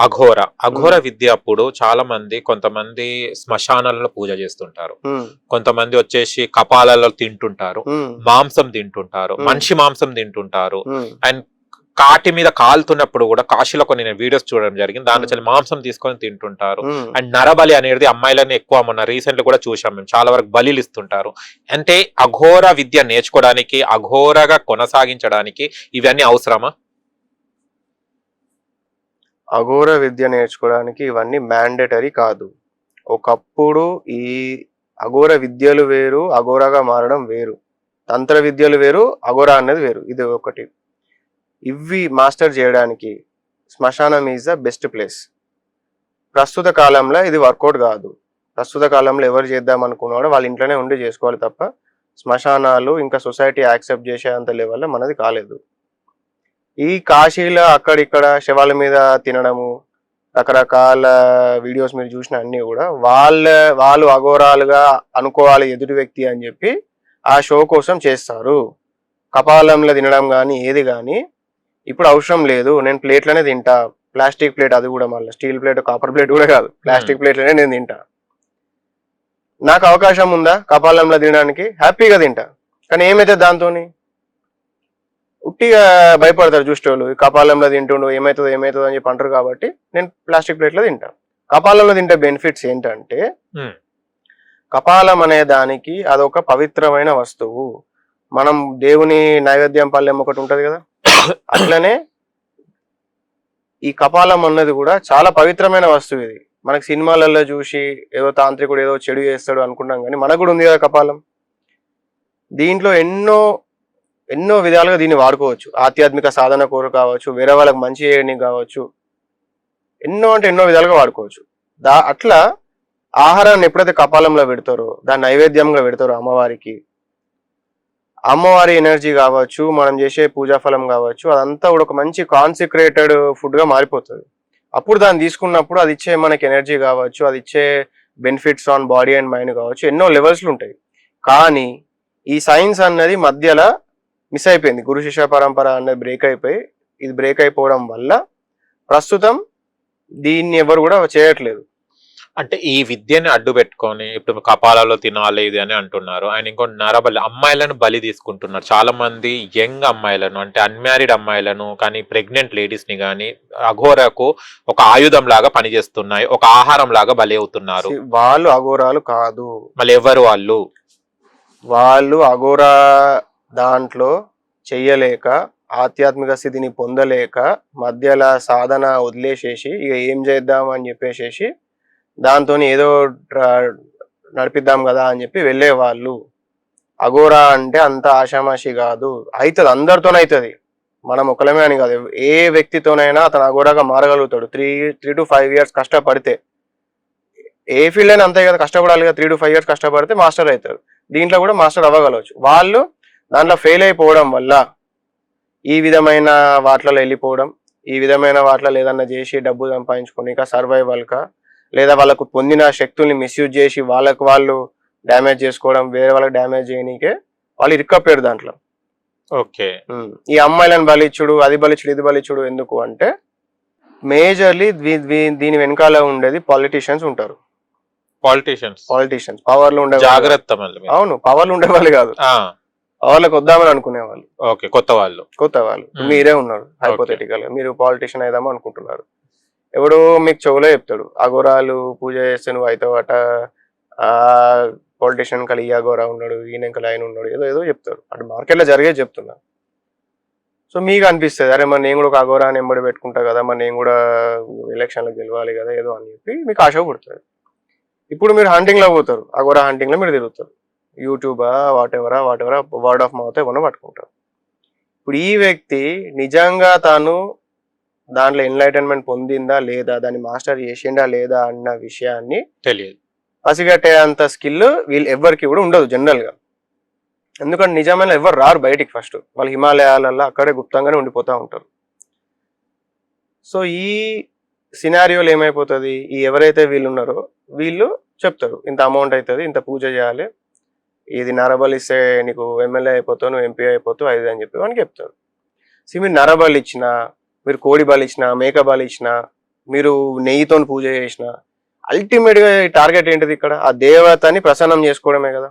అఘోర. అఘోర విద్య అప్పుడు చాలా మంది కొంతమంది శ్మశానాలలో పూజ చేస్తుంటారు. కొంతమంది వచ్చేసి కపాలలో తింటుంటారు. మాంసం తింటుంటారు. మనిషి మాంసం తింటుంటారు. అండ్ కాటి మీద కాలుతున్నప్పుడు కూడా కాశీలో కొన్ని నేను వీడియోస్ చూడడం జరిగింది. దాంట్లో చాలా మాంసం తీసుకొని తింటుంటారు. అండ్ నరబలి అనేది అమ్మాయిలని ఎక్కువ మొన్న రీసెంట్ కూడా చూసాం మేము. చాలా వరకు బలిలు ఇస్తుంటారు. అంటే అఘోర విద్య నేర్చుకోవడానికి అఘోరగా కొనసాగించడానికి ఇవన్నీ అవసరమా? అఘోర విద్య నేర్చుకోవడానికి ఇవన్నీ మ్యాండేటరీ కాదు. ఒకప్పుడు ఈ అఘోర విద్యలు వేరు అఘోరాగా మారడం వేరు. తంత్ర విద్యలు వేరు అఘోరా అనేది వేరు. ఇది ఒకటి. ఇవి మాస్టర్ చేయడానికి శ్మశానం ఈజ్ ద బెస్ట్ ప్లేస్ ప్రస్తుత కాలంలో ఇది వర్కౌట్ కాదు. ప్రస్తుత కాలంలో ఎవరు చేద్దాం అనుకున్నాడో వాళ్ళ ఇంట్లోనే ఉండి చేసుకోవాలి తప్ప శ్మశానాలు ఇంకా సొసైటీ యాక్సెప్ట్ చేసే అంత లెవెల్లో మనది కాలేదు. ఈ కాశీలో అక్కడిక్కడ శవాల మీద తినడము రకరకాల వీడియోస్ మీరు చూసిన అన్ని కూడా వాళ్ళ వాళ్ళు అఘోరాలుగా అనుకోవాలి ఎదుటి వ్యక్తి అని చెప్పి ఆ షో కోసం చేస్తారు. కపాలంలో తినడం కానీ ఏది కానీ ఇప్పుడు అవసరం లేదు. నేను ప్లేట్లోనే తింటా. ప్లాస్టిక్ ప్లేట్ అది కూడా మళ్ళీ. స్టీల్ ప్లేట్ కాపర్ ప్లేట్ కూడా కాదు. ప్లాస్టిక్ ప్లేట్లోనే నేను తింటా. నాకు అవకాశం ఉందా కపాలంలో తినడానికి? హ్యాపీగా తింటా. కానీ ఏమైతే దాంతోని? ఉట్టిగా భయపడతారు చూసేవాళ్ళు కపాలంలో తింటుండు ఏమవుతుందో ఏమవుతుందో అని చెప్పి అంటారు కాబట్టి నేను ప్లాస్టిక్ ప్లేట్లో తింటా. కపాలంలో తింటే బెనిఫిట్స్ ఏంటంటే. కపాలం అనే దానికి అదొక పవిత్రమైన వస్తువు. మనం దేవుని నైవేద్యం పల్లెం ఒకటి ఉంటది కదా? అట్లనే ఈ కపాలం అన్నది కూడా చాలా పవిత్రమైన వస్తువు ఇది. మనకి సినిమాలలో చూసి ఏదో తాంత్రికుడు ఏదో చెడు చేస్తాడు అనుకున్నాం కానీ మనకు కూడా ఉంది కదా కపాలం. దీంట్లో ఎన్నో ఎన్నో విధాలుగా దీన్ని వాడుకోవచ్చు. ఆధ్యాత్మిక సాధన కోరు కావచ్చు వేరే వాళ్ళకి మంచి చేయడానికి కావచ్చు. ఎన్నో అంటే ఎన్నో విధాలుగా వాడుకోవచ్చు. దా అట్లా ఆహారాన్ని ఎప్పుడైతే కపాలంలో పెడతారో దాన్ని నైవేద్యంగా పెడతారో అమ్మవారికి అమ్మవారి ఎనర్జీ కావచ్చు మనం చేసే పూజా ఫలం కావచ్చు అదంతా కూడా ఒక మంచి కాన్సిక్రేటెడ్ ఫుడ్గా మారిపోతుంది. అప్పుడు దాన్ని తీసుకున్నప్పుడు అది ఇచ్చే మనకి ఎనర్జీ కావచ్చు అది ఇచ్చే benefits on body and mind కావచ్చు ఎన్నో లెవెల్స్లు ఉంటాయి. కానీ ఈ సైన్స్ అన్నది మధ్యలో మిస్ అయిపోయింది. గురు శిష్య పరంపర అన్నది బ్రేక్ అయిపోయి ఇది బ్రేక్ అయిపోవడం వల్ల ప్రస్తుతం దీన్ని ఎవరు కూడా చేయట్లేదు. అంటే ఈ విద్యని అడ్డు పెట్టుకొని ఇప్పుడు కపాలలో తినాలి ఇది అని అంటున్నారు. ఆయన ఇంకో నరబలి అమ్మాయిలను బలి తీసుకుంటున్నారు. చాలా మంది యంగ్ అమ్మాయిలను అంటే అన్మ్యారీడ్ అమ్మాయిలను కానీ ప్రెగ్నెంట్ లేడీస్ని కానీ అఘోరకు ఒక ఆయుధం లాగా పనిచేస్తున్నాయి ఒక ఆహారం లాగా బలి అవుతున్నారు. వాళ్ళు అఘోరాలు కాదు. మళ్ళీ ఎవరు వాళ్ళు? వాళ్ళు అఘోరా దాంట్లో చెయ్యలేక ఆధ్యాత్మిక స్థితిని పొందలేక మధ్యలో సాధన వదిలేసేసి ఇక ఏం చేద్దాం అని చెప్పేసేసి దాంతో ఏదో నడిపిద్దాం కదా అని చెప్పి వెళ్ళేవాళ్ళు. అఘోరా అంటే అంత ఆషామాషి కాదు. అవుతుంది అందరితోనే అవుతుంది మనం ఒకలమే అని కాదు. ఏ వ్యక్తితోనైనా అతను అఘోరాగా మారగలుగుతాడు. Three three to five years కష్టపడితే. ఏ ఫీల్డ్ అయినా అంతే కదా కష్టపడాలి కదా. త్రీ టు ఫైవ్ ఇయర్స్ కష్టపడితే మాస్టర్ అవుతారు దీంట్లో కూడా మాస్టర్ అవ్వగలవచ్చు. వాళ్ళు దాంట్లో ఫెయిల్ అయిపోవడం వల్ల ఈ విధమైన వాటిలో వెళ్ళిపోవడం ఈ విధమైన వాటిలో ఏదన్నా చేసి డబ్బు సంపాదించుకోనిక సర్వైవల్ కా? లేదా వాళ్ళకు పొందిన శక్తుల్ని మిస్యూజ్ చేసి వాళ్ళకు వాళ్ళు డ్యామేజ్ చేసుకోవడం వేరే వాళ్ళకి డ్యామేజ్ చేయనీకే వాళ్ళు ఇరుక్కపోయారు దాంట్లో. ఓకే. ఈ అమ్మాయిలను బలిచ్చుడు అది బలిచ్చుడు ఇది బలిచ్చుడు ఎందుకు అంటే మేజర్లీ దీని వెనకాల ఉండేది పాలిటీషియన్స్ ఉంటారు. పాలిటీషియన్స్ పాలిటీషియన్స్ పవర్లో ఉండే జాగ్రత్త. అవును పవర్లో ఉండేవాళ్ళు కాదు. పవర్లకు వద్దామని అనుకునేవాళ్ళు ఓకే కొత్త వాళ్ళు. కొత్త వాళ్ళు. మీరే ఉన్నారు హైపోథెటికల్ మీరు పాలిటీషియన్ అయిదామా అనుకుంటున్నారు. ఎవడో మీకు చెవులో చెప్తాడు అఘోరాలు పూజ చేస్తే నువ్వు అవుతావట ఆ పొలిటీషియన్ కలి ఈ అఘోరా ఉన్నాడు ఈయన కలి ఆయన ఉన్నాడు ఏదో ఏదో చెప్తారు అటు మార్కెట్లో జరిగేది చెప్తున్నా. సో మీకు అనిపిస్తుంది అరే మరి నేను కూడా ఒక అఘోరా అని ఎంబడి పెట్టుకుంటా కదా మరి నేను కూడా ఎలక్షన్లో గెలవాలి కదా ఏదో అని చెప్పి మీకు ఆశ పుడుతుంది. ఇప్పుడు మీరు హంటింగ్లో పోతారు అఘోరా హంటింగ్లో మీరు తిరుగుతారు. యూట్యూబా వాట్ ఎవరా వాట్ ఎవరా వర్డ్ ఆఫ్ మౌత్ ఏమన్నా పట్టుకుంటారు. ఇప్పుడు ఈ వ్యక్తి నిజంగా తాను దాంట్లో ఎన్లైటన్మెంట్ పొందిందా లేదా దాన్ని మాస్టర్ చేసిండా లేదా అన్న విషయాన్ని తెలియదు. పసిగట్టే అంత స్కిల్ వీళ్ళు ఎవరికి కూడా ఉండదు జనరల్గా. ఎందుకంటే నిజమైన ఎవరు రారు బయటికి ఫస్ట్ వాళ్ళు హిమాలయాలలో అక్కడే గుప్తంగానే ఉండిపోతూ ఉంటారు. సో ఈ సినారియోలు ఏమైపోతుంది? ఈ ఎవరైతే వీళ్ళు ఉన్నారో వీళ్ళు చెప్తారు ఇంత అమౌంట్ అవుతుంది ఇంత పూజ చేయాలి ఇది నరబలి ఇస్తే నీకు ఎమ్మెల్యే అయిపోతావు నువ్వు ఎంపీ అయిపోతావు అది అని చెప్పి వానికి చెప్తారు. సో మీరు నరబలి ఇచ్చినా మీరు కోడి బలి ఇచ్చినా మేక బలి ఇచ్చినా మీరు నెయ్యితో పూజ చేసిన అల్టిమేట్గా టార్గెట్ ఏంటిది ఇక్కడ? ఆ దేవతని ప్రసన్నం చేసుకోవడమే కదా.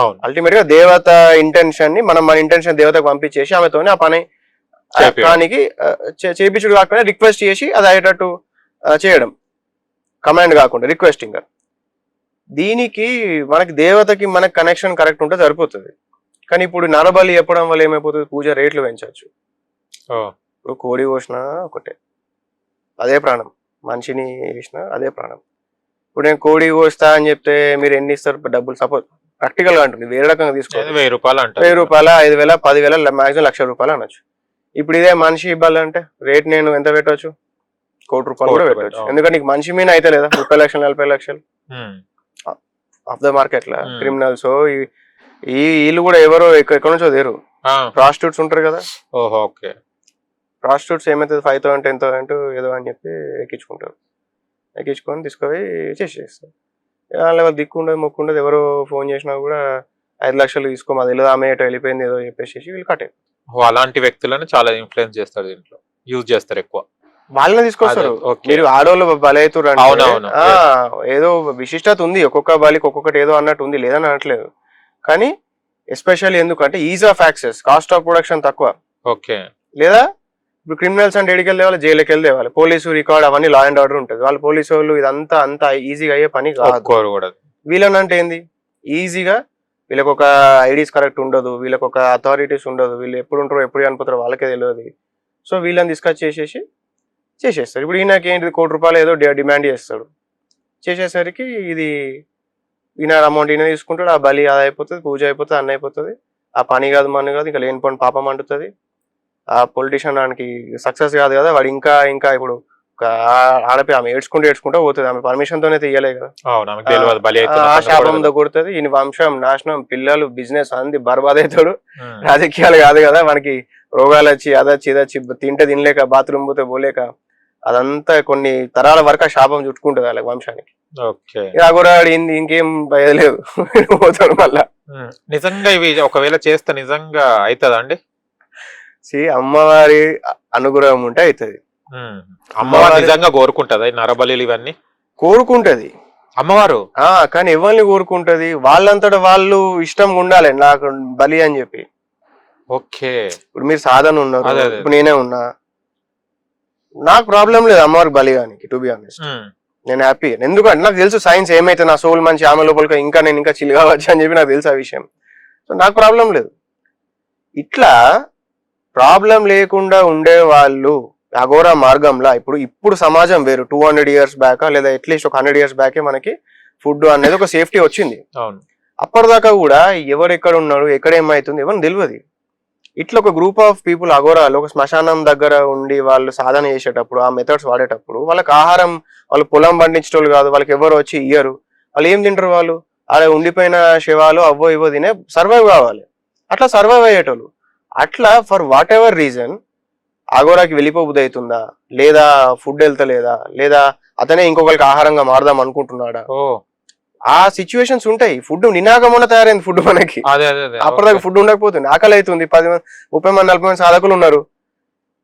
అవును. అల్టిమేట్గా దేవత ఇంటెన్షన్ని మనం మన ఇంటెన్షన్ దేవతకు పంపించేసి ఆమెతోనే ఆ పని. దానికి చేపించుడు కాకుండా రిక్వెస్ట్ చేసి అది అయ్యేటట్టు చేయడం. కమాండ్ కాకుండా రిక్వెస్టింగ్ దీనికి మనకి దేవతకి మనకి కనెక్షన్ కరెక్ట్ ఉంటే సరిపోతుంది. కానీ ఇప్పుడు నరబలి చెప్పడం వల్ల ఏమైపోతుంది? పూజ రేట్లు పెంచవచ్చు ఇప్పుడు కోడి కోసినా ఒకటే. అదే ప్రాణం. మనిషిని వేసినా అదే ప్రాణం. ఇప్పుడు నేను కోడి కోస్తా అని చెప్తే మీరు ఎన్ని ఇస్తారు? డబ్బులు సపోజ్ ప్రాక్టికల్గా ఉంటుంది వేరే రకంగా తీసుకోవాలి. వెయ్యి రూపాయలు అంటారు వెయ్యి రూపాయల ఐదు వేల పది వేల మాక్సిమం లక్ష రూపాయలు అనొచ్చు. ఇప్పుడు ఇదే మనిషి ఇవ్వాలంటే రేట్ నేను ఎంత పెట్టవచ్చు కోటి రూపాయలు కూడా పెట్టవచ్చు పెట్ట- ఎందుకంటే నీకు మనిషి మీద అయితే లేదా? ముప్పై లక్షలు నలభై లక్షలు. ఆఫ్ ద మార్కెట్లా. క్రిమినల్స్. ఈ వీళ్ళు కూడా ఎవరో ఎక్క- ఎక్కడి నుంచో దేరు ప్రాస్టిట్యూట్స్ ఉంటారు కదా. ఓహో ఓకే. ప్రాస్టిట్యూట్స్ ఏమైతుంది ఫైవ్ థౌసండ్ టెన్ థౌసండ్ ఏదో అని చెప్పి ఎక్కించుకుంటారు. ఎక్కించుకొని తీసుకుపోయి చేసేస్తారు వాళ్ళ వాళ్ళ దిక్కు ఉండదు మొక్కు ఉండదు. ఎవరో ఫోన్ చేసినా కూడా ఐదు లక్షలు తీసుకో మాది తెలియదు ఆమె ఎటో వెళ్ళిపోయింది ఏదో చెప్పేసి వీళ్ళు కట్టే అలాంటి వ్యక్తులను చాలా ఇన్ఫ్లుయెన్స్ చేస్తారు దీంట్లో. యూజ్ చేస్తారు ఎక్కువ. వాళ్ళని తీసుకొస్తారు. మీరు ఆడవాళ్ళు బలవుతురు అవునవును. ఆ ఏదో విశిష్టత ఉంది ఒక్కొక్క బలికి ఒక్కొక్కటి ఏదో అన్నట్టు ఉంది లేదని అనట్లేదు. కానీ ఎస్పెషల్లీ ఎందుకంటే ease of access cost of production తక్కువ. ఓకే. లేదా ఇప్పుడు క్రిమినల్స్ అంటే ఎడికి వెళ్ళేవాళ్ళు జైలుకి వెళ్ళి వాళ్ళు. పోలీసు రికార్డ్ అవన్నీ లా అండ్ ఆర్డర్ ఉంటుంది. వాళ్ళు పోలీసు వాళ్ళు ఇదంతా అంత ఈజీగా అయ్యే పని కాదు. వీళ్ళని అంటే ఏంది? ఈజీగా వీళ్ళకి ఒక ఐడీస్ కరెక్ట్ ఉండదు వీళ్ళకి ఒక అథారిటీస్ ఉండదు వీళ్ళు ఎప్పుడు ఉంటారో ఎప్పుడు చనిపోతారో వాళ్ళకే తెలియదు. సో వీళ్ళని తీసుకొచ్చి చేసేసి చేసేస్తారు. ఇప్పుడు ఈయనకి ఏంటి కోటి రూపాయలు ఏదో డిమాండ్ చేస్తాడు. చేసేసరికి ఇది ఈయన అమౌంట్ ఈయన తీసుకుంటాడు. ఆ బలి అది అయిపోతుంది పూజ అయిపోతుంది అన్న అయిపోతుంది. ఆ పని కాదు మన కాదు ఇంకా లేని పని పాపం అంటుతుంది. ఆ పొలిటీషియన్ దానికి సక్సెస్ కాదు కదా వాడు ఇంకా ఇంకా ఇప్పుడు ఆడపి ఆమె ఏడ్చుకుంటూ ఏడ్చుకుంటూ పోతుంది. ఆమె పర్మిషన్ తోనే తీయలే కదా. ఆ శాపం కొడుతుంది ఈయన వంశం నాశనం పిల్లలు బిజినెస్ అంది బర్బాద్ అవుతాడు రాజకీయాలు కాదు కదా మనకి రోగాలు వచ్చి అదొచ్చి ఇదొచ్చి తింటే తినలేక బాత్రూమ్ పోతే పోలేక అదంతా కొన్ని తరాల వరకు ఆ శాపం చుట్టుకుంటుంది వాళ్ళ వంశానికి. ఓకే. ఇక కూడా ఇంది ఇంకేం భయం లేదు. పోతాడు మళ్ళా. నిజంగా ఇవి ఒకవేళ చేస్తే నిజంగా అవుతుందా అండి? See, అమ్మవారి అనుగ్రహం ఉంటే అవుతుంది. అమ్మవారు నిజంగా కోరుకుంటదా ఈ నరబలిలు ఇవన్నీ? కోరుకుంటది. అమ్మవారు? ఆ కానీ ఎవరిని కోరుకుంటది? వాళ్ళంతటా వాళ్ళు ఇష్టంగా ఉండాలి నాకు బలి అని చెప్పి. ఓకే. ఇప్పుడు మీరు సాధన ఉన్నారు. ఇప్పుడు నేనే ఉన్నా. నాకు ప్రాబ్లం లేదు అమ్మవారికి బలి కానీ టు బి ఆనెస్ట్ నేను హ్యాపీ ఎందుకంటే నాకు తెలుసు సైన్స్ ఏమైతే నా సోల్ మంచి ఆమె లోపలికి ఇంకా నేను ఇంకా చిల్ కావచ్చు అని చెప్పి నాకు తెలుసు ఆ విషయం. సో నాకు ప్రాబ్లం లేదు. ఇట్లా ప్రాబ్లం లేకుండా ఉండే వాళ్ళు అఘోరా మార్గంలో ఇప్పుడు ఇప్పుడు సమాజం వేరు. టూ హండ్రెడ్ ఇయర్స్ బ్యాక్ లేదా అట్లీస్ట్ ఒక హండ్రెడ్ ఇయర్స్ బ్యాకే మనకి ఫుడ్ అనేది ఒక సేఫ్టీ వచ్చింది. అప్పటిదాకా కూడా ఎవరు ఎక్కడ ఉన్నాడు ఎక్కడ ఏమైతుంది ఎవరు తెలియదు ఇట్లా ఒక గ్రూప్ ఆఫ్ పీపుల్ అగోరాలు ఒక శ్మశానం దగ్గర ఉండి వాళ్ళు సాధన చేసేటప్పుడు ఆ మెథడ్స్ వాడేటప్పుడు వాళ్ళకి ఆహారం వాళ్ళు పొలం పండించేటోళ్ళు కాదు వాళ్ళకి ఎవరు వచ్చి ఇయ్యరు. వాళ్ళు ఏం తింటారు వాళ్ళు? అలా ఉండిపోయిన శవాలు అవ్వో ఇవ్వో తినే సర్వైవ్ కావాలి. అట్లా సర్వైవ్ అయ్యేటోళ్ళు. అట్లా ఫర్ వాట్ ఎవర్ రీజన్ అగోరాకి వెళ్ళిపోబుద్ది అవుతుందా? లేదా ఫుడ్ వెళ్తలేదా? లేదా అతనే ఇంకొకరికి ఆహారంగా మారదాం అనుకుంటున్నాడా? ఓ. ఆ సిచ్యువేషన్స్ ఉంటాయి. ఫుడ్ నినాగమున తయారైంది ఫుడ్ మనకి. అప్పటిదాకా. ఫుడ్ ఉండకపోతుంది. ఆకలి అవుతుంది పది మంది ముప్పై మంది నలభై మంది సాధకులు ఉన్నారు.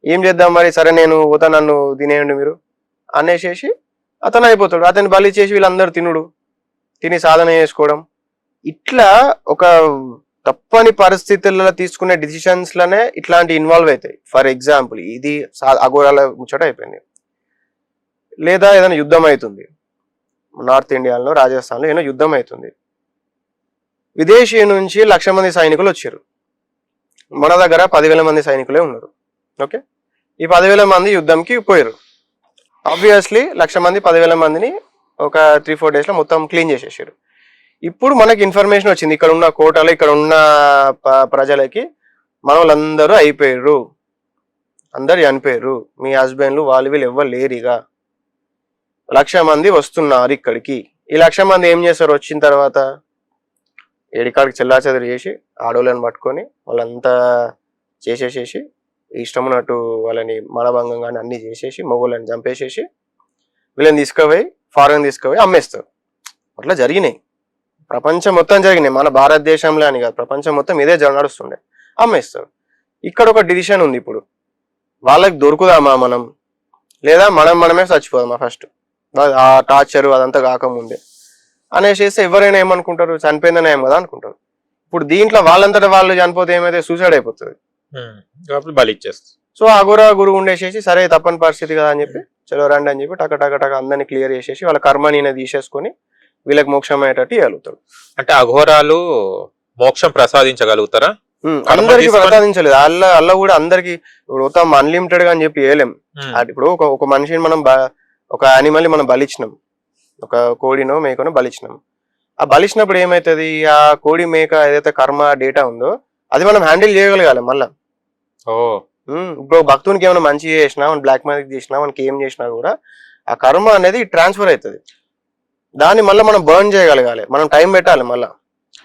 ఏం చేద్దాం మరి? సరే నేను పోతా నన్ను తినేయండి మీరు. అనేసేసి అతను అయిపోతాడు. అతన్ని బలి చేసి వీళ్ళందరూ తినుడు. తిని సాధన చేసుకోవడం. ఇట్లా ఒక తప్పని పరిస్థితులలో తీసుకునే డిసిషన్స్ లనే ఇట్లాంటి ఇన్వాల్వ్ అవుతాయి. ఫర్ ఎగ్జాంపుల్ ఇది అఘోరాల ముచ్చట అయిపోయింది. లేదా ఏదైనా యుద్ధం అవుతుంది. నార్త్ ఇండియాలో రాజస్థాన్లో ఏదైనా యుద్ధం అవుతుంది. విదేశీ నుంచి లక్ష మంది సైనికులు వచ్చారు. మన దగ్గర పదివేల మంది సైనికులే ఉన్నారు. ఓకే? ఈ పదివేల మంది యుద్ధంకి పోయారు. ఆబ్వియస్లీ లక్ష మంది పదివేల మందిని ఒక త్రీ ఫోర్ డేస్లో మొత్తం క్లీన్ చేసేసారు. ఇప్పుడు మనకి ఇన్ఫర్మేషన్ వచ్చింది ఇక్కడ ఉన్న కోటలు ఇక్కడ ఉన్న ప్రజలకి మన వాళ్ళందరూ అయిపోయారు. అందరు చనిపోయారు. మీ హస్బెండ్లు వాళ్ళు వీళ్ళు ఎవ్వరు ఇక. లక్ష మంది వస్తున్నారు ఇక్కడికి. ఈ లక్ష మంది ఏం చేస్తారు వచ్చిన తర్వాత ఏడికాడికి చెల్లా చెదరు చేసి ఆడోళ్ళని పట్టుకొని వాళ్ళంతా చేసేసేసి ఇష్టమున్నట్టు వాళ్ళని మలభంగం కానీ అన్ని చేసేసి మొగోళ్ళని చంపేసేసి వీళ్ళని తీసుకుపోయి ఫారెన్ తీసుకుపోయి అమ్మేస్తారు. అట్లా జరిగినాయి. ప్రపంచం మొత్తం జరిగినాయి. మన భారతదేశంలో అని కాదు ప్రపంచం మొత్తం ఇదే నడుస్తుండే. అమ్మేస్తారు. ఇక్కడ ఒక డిసిషన్ ఉంది ఇప్పుడు. వాళ్ళకి దొరుకుదామా మనం? లేదా మనం మనమే చచ్చిపోదామా ఫస్ట్ ఆ టార్చర్ అదంతా కాకముందే అనేసి ఎవరైనా ఏమనుకుంటారు? చనిపోయిందనే ఏం కదా అనుకుంటారు. ఇప్పుడు దీంట్లో వాళ్ళంతటా వాళ్ళు చనిపోతే ఏమైతే సూసైడ్ అయిపోతుంది. బలి ఇచ్చేస్తుంది. సో అఘోరా గురువు ఉండేసేసి సరే తప్పని పరిస్థితి కదా అని చెప్పి చలో రండి అని చెప్పి టక టక టక అందరిని క్లియర్ చేసేసి వాళ్ళ కర్మని తీసేసుకొని వీళ్ళకి మోక్షం అయ్యేటట్టు ఇవ్వగలుగుతాడు అంటే అఘోరాలు మోక్షం ప్రసాదించగలుగుతారా? అందరికి ప్రసాదించలేదు. అల్ల అల్ల కూడా అందరికి ఇప్పుడు మొత్తం అన్లిమిటెడ్గా అని చెప్పి వేయలేం ఇప్పుడు ఒక మనిషిని మనం ఒక యానిమల్ మనం బలిచ్చినాం. ఒక కోడినో మేకనో బలిచ్చినాం. ఆ బలిచ్చినప్పుడు ఏమైతుంది? ఆ కోడి మేక ఏదైతే కర్మ డేటా ఉందో అది మనం హ్యాండిల్ చేయగలగాలి మళ్ళా. ఓ. ఇప్పుడు భక్తునికి ఏమైనా మంచి చేసినా మన బ్లాక్ మ్యాజిక్ చేసినా మనకి ఏం చేసినా కూడా ఆ కర్మ అనేది ట్రాన్స్ఫర్ అవుతుంది. దాన్ని మళ్ళీ మనం బర్న్ చేయగలగాలి. మనం టైం పెట్టాలి మళ్ళా.